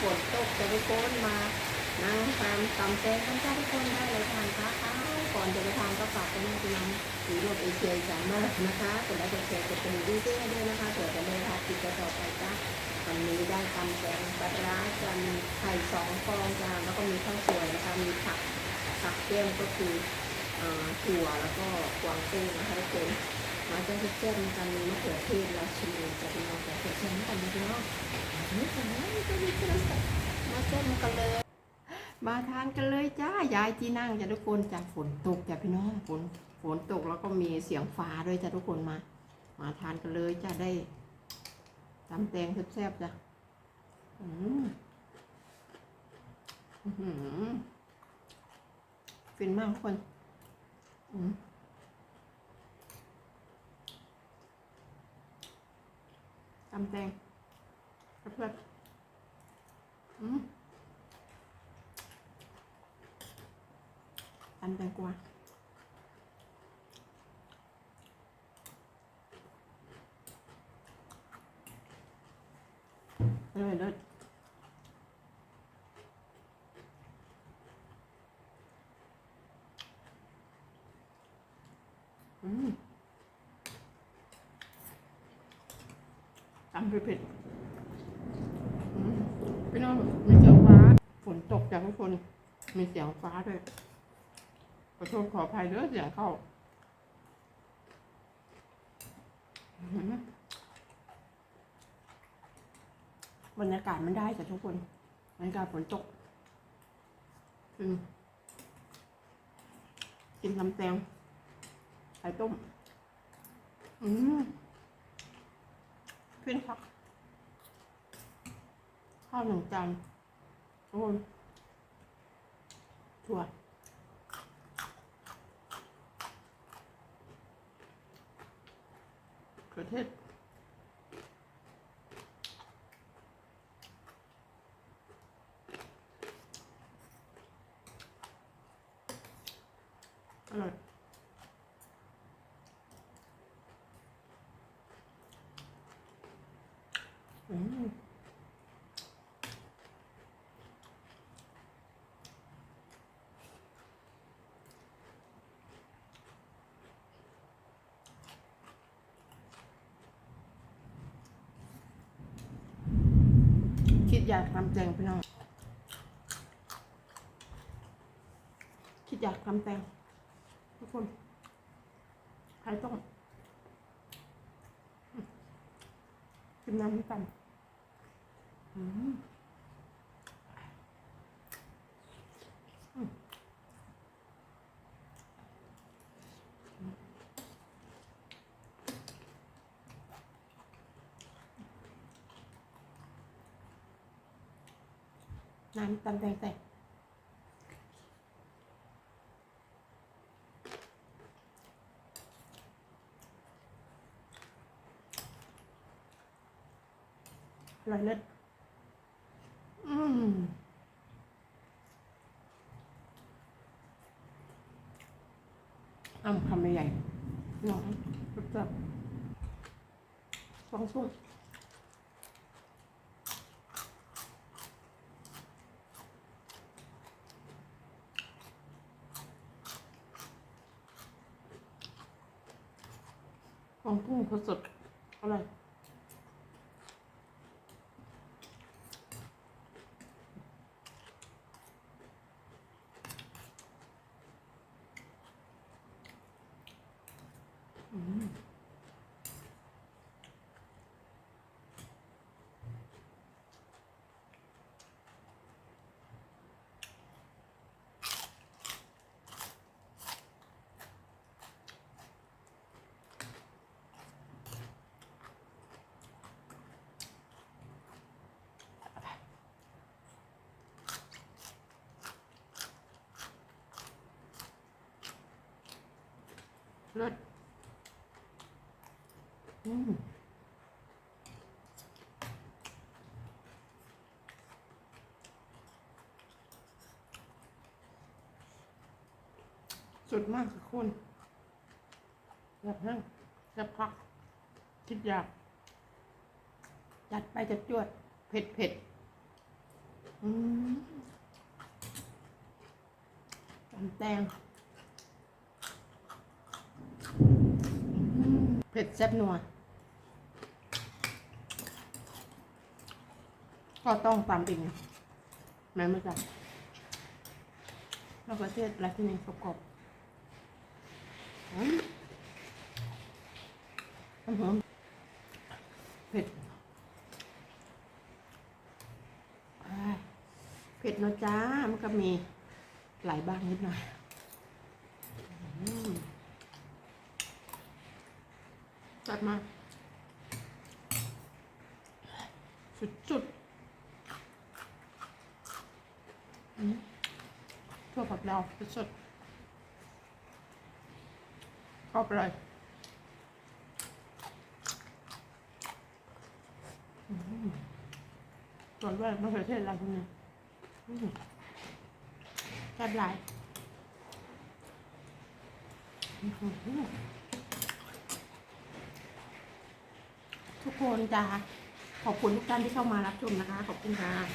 ฝนตกจะไปโกนมานั่งทานตำแตงกันจ้าทุกคนได้เลยทานค้าข้าก่อนจะไปทานก็ฝากไปนั่งพี่น้องถือรถเอเชียสามารถนะคะกดไลค์กดแชร์กดกระดิ่งด้วยด้วยนะคะเผื่อจะได้รับติดต่อไปจ้าวันนี้ได้ตำแตงปลาร้าจะมีไข่สองฟองจ้าแล้วก็มีข้าวสวยนะคะมีผักผักแก้มก็คือถั่วแล้วก็กวางตุ้งนะคะทุกคน มาจะเจ็ดกันมีมะเขือเทศราชินีจะเป็นมะเขือเทศกันกันนะพี่น้องนี่ค่ะนี่ก็มีโทรศัพท์มาเจ็ดกันเลย มาทานกันเลยจ้ายายที่นั่งจ้ะทุกคนจากฝนตกจ้ะพี่น้องฝนฝนตกแล้วก็มีเสียงฟ้าด้วยจ้ะทุกคนมา มาทานกันเลยจ้ะได้ตำแตงแซ่บๆจ้ะอืมอื้อหือฟินมากทุกคน อืม ตำแตงกับเพื่ อนอืมตำแตงกวาอร่อยเลิศอืมตำเผ็ดๆอืมพี่น้องมีเสียงฟ้า ฝนตกจากทุกคน มีเสียงฟ้าด้วย ขอโทษขออภัยเด้อเสียงเข้าอื้อหือบรรยากาศมันได้จ้ะทุกคนบรรยากาศฝนตกอืมกินลำแตงไข่ต้ม อืม ขึ้นพักข้าวหนึ่งจานโอ้ยถั่วเขือเทศอร่อยอืม คิด อยากทำแตงพี่น้อง คิดอยากทำแตงทุกคน ใครต้องกินน้ำน้ำตาลอืมอืม น้ำตาลแตงแตงอร่อยเลิศอืมอ้ำคำใหญ่ๆน้องรุบจับฟองซุ่ม ของกุ้งสดอร่อยอืม เลิศอืมสุดมากค่ะคุณแบบนั้นจะพัก คิดอยาก จัดไปจะจวด เผ็ดเผ็ดอืมตำแตงอืม เผ็ดแซ่บนัว ก็ต้องตามจริงแม่ไม่จับแล้วก็เทศอะไรที่นี่ประกอบน้ำหอมเผ็ดเผ็ดเนะจ้า มันก็มีหลายบ้างนิดหน่อยอืม จัดมา สุดๆอืมถั่วผักดาวสุดๆเข้าไปเลยตอนแรกมะเขือเทศอะไรพวกนี้อืมแซ่บหลายอื้อหือ ทุกคนจ้าขอบคุณทุกท่านที่เข้ามารับชมนะคะ ขอบคุณค่ะ